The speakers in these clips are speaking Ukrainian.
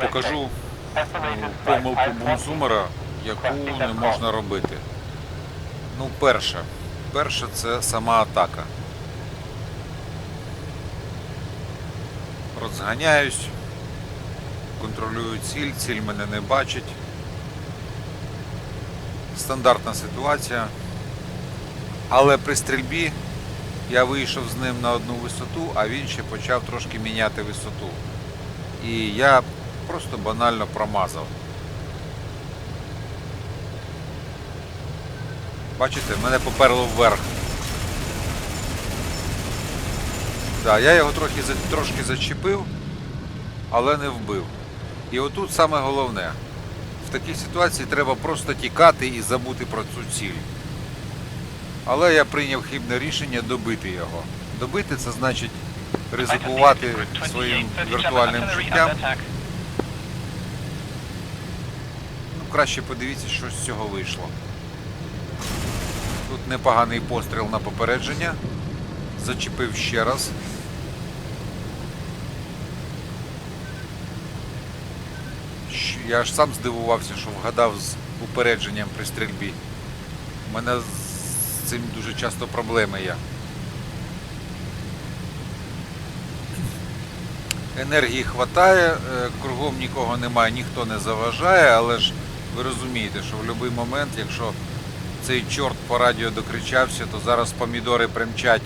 Покажу помилку бунзумера, яку не можна робити. Ну, перше. Перше це сама атака. Розганяюсь, контролюю ціль, ціль мене не бачить. Стандартна ситуація. Але при стрільбі я вийшов з ним на одну висоту, а він ще почав трошки міняти висоту. І я просто банально промазав. Бачите, мене поперло вверх. Да, я його трохи, трошки зачепив, але не вбив. І отут саме головне. В такій ситуації треба просто тікати і забути про цю ціль. Але я прийняв хибне рішення добити його. Добити це значить ризикувати своїм віртуальним життям. Ну, краще подивіться, що з цього вийшло. Тут непоганий постріл на попередження. Зачепив ще раз. Я аж сам здивувався, що вгадав з упередженням при стрільбі. У мене цим дуже часто проблеми є. Енергії хватає, е, кругом нікого немає, ніхто не заважає, але ж ви розумієте, що в будь-який момент, якщо цей чорт по радіо докричався, то зараз помідори примчать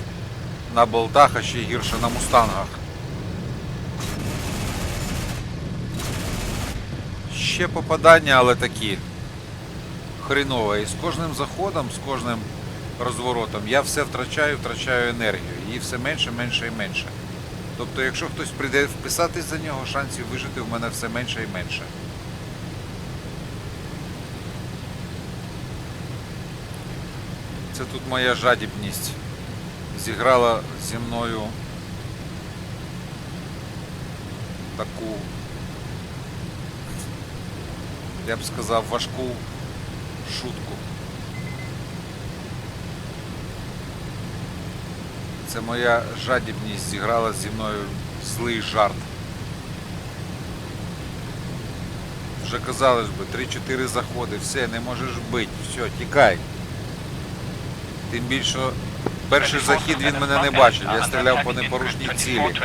на болтах, а ще гірше на мустангах. Ще попадання, але такі хрінове. І з кожним заходом, з кожним розворотом я все втрачаю, втрачаю енергію. Її все менше, менше і менше. Тобто, якщо хтось прийде вписатись за нього, шансів вижити в мене все менше і менше. Це тут моя жадібність зіграла зі мною таку, я б сказав, важку шутку. Це моя жадібність зіграла зі мною злий жарт. Вже казали ж би, 3-4 заходи, все, не можеш бити, все, тікай. Тим більше перший захід він мене не бачив, я стріляв по непорушній цілі.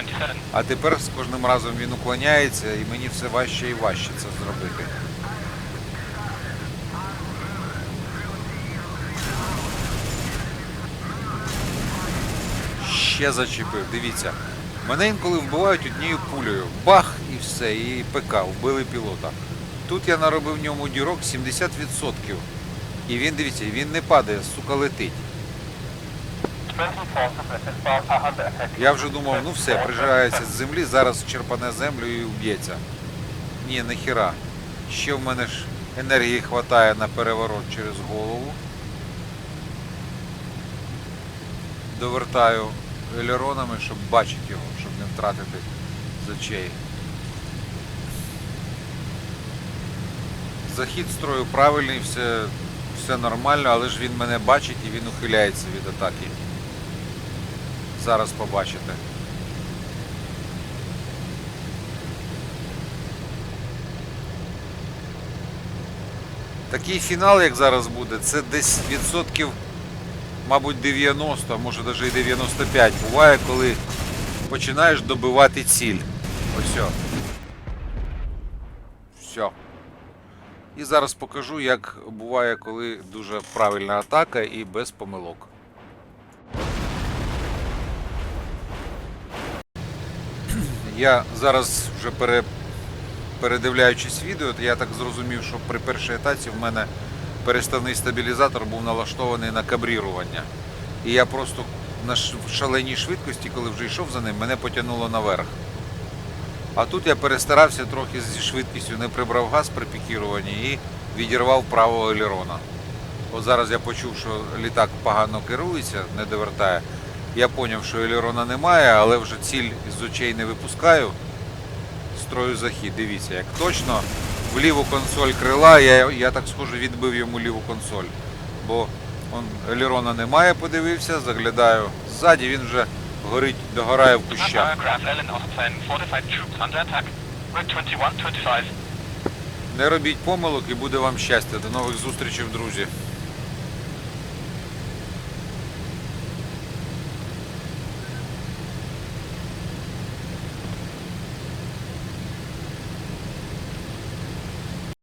А тепер з кожним разом він уклоняється і мені все важче і важче це зробити. Ще зачепив, дивіться. Мене інколи вбивають однією пулею. Бах і все, і ПК, вбили пілота. Тут я наробив в ньому дірок 70%. І він, дивіться, він не падає, сука, летить. Я вже думав, ну все, прижирається з землі, зараз черпане землю і вб'ється. Ні, нахіра. Ще в мене ж енергії хватає на переворот через голову. Довертаю елеронами, щоб бачити його, щоб не втратити з очей. Захід строю правильний, все, все нормально, але ж він мене бачить і він ухиляється від атаки. Зараз побачите. Такий фінал, як зараз буде, це десь відсотків, мабуть, 90, а може навіть і 95. Буває, коли починаєш добивати ціль. Ось. Все. І зараз покажу, як буває, коли дуже правильна атака і без помилок. Я зараз вже пере, передивляючись відео, я так зрозумів, що при першій атаці в мене переставний стабілізатор був налаштований на кабрірування. І я просто на шаленій швидкості, коли вже йшов за ним, мене потягнуло наверх. А тут я перестарався трохи зі швидкістю, не прибрав газ при пікіруванні і відірвав правого елерона. От зараз я почув, що літак погано керується, не довертає. Я зрозумів, що елерона немає, але вже ціль з очей не випускаю. Строю захід. Дивіться, як точно в ліву консоль крила, я, я так схоже відбив йому ліву консоль. Бо он, елерона немає, подивився, заглядаю ззаді, він вже горить, догорає в кущах. aircraft Ellen Autoplane, fortified troops under attack. Route 2125. Не робіть помилок і буде вам щастя. До нових зустрічей, друзі.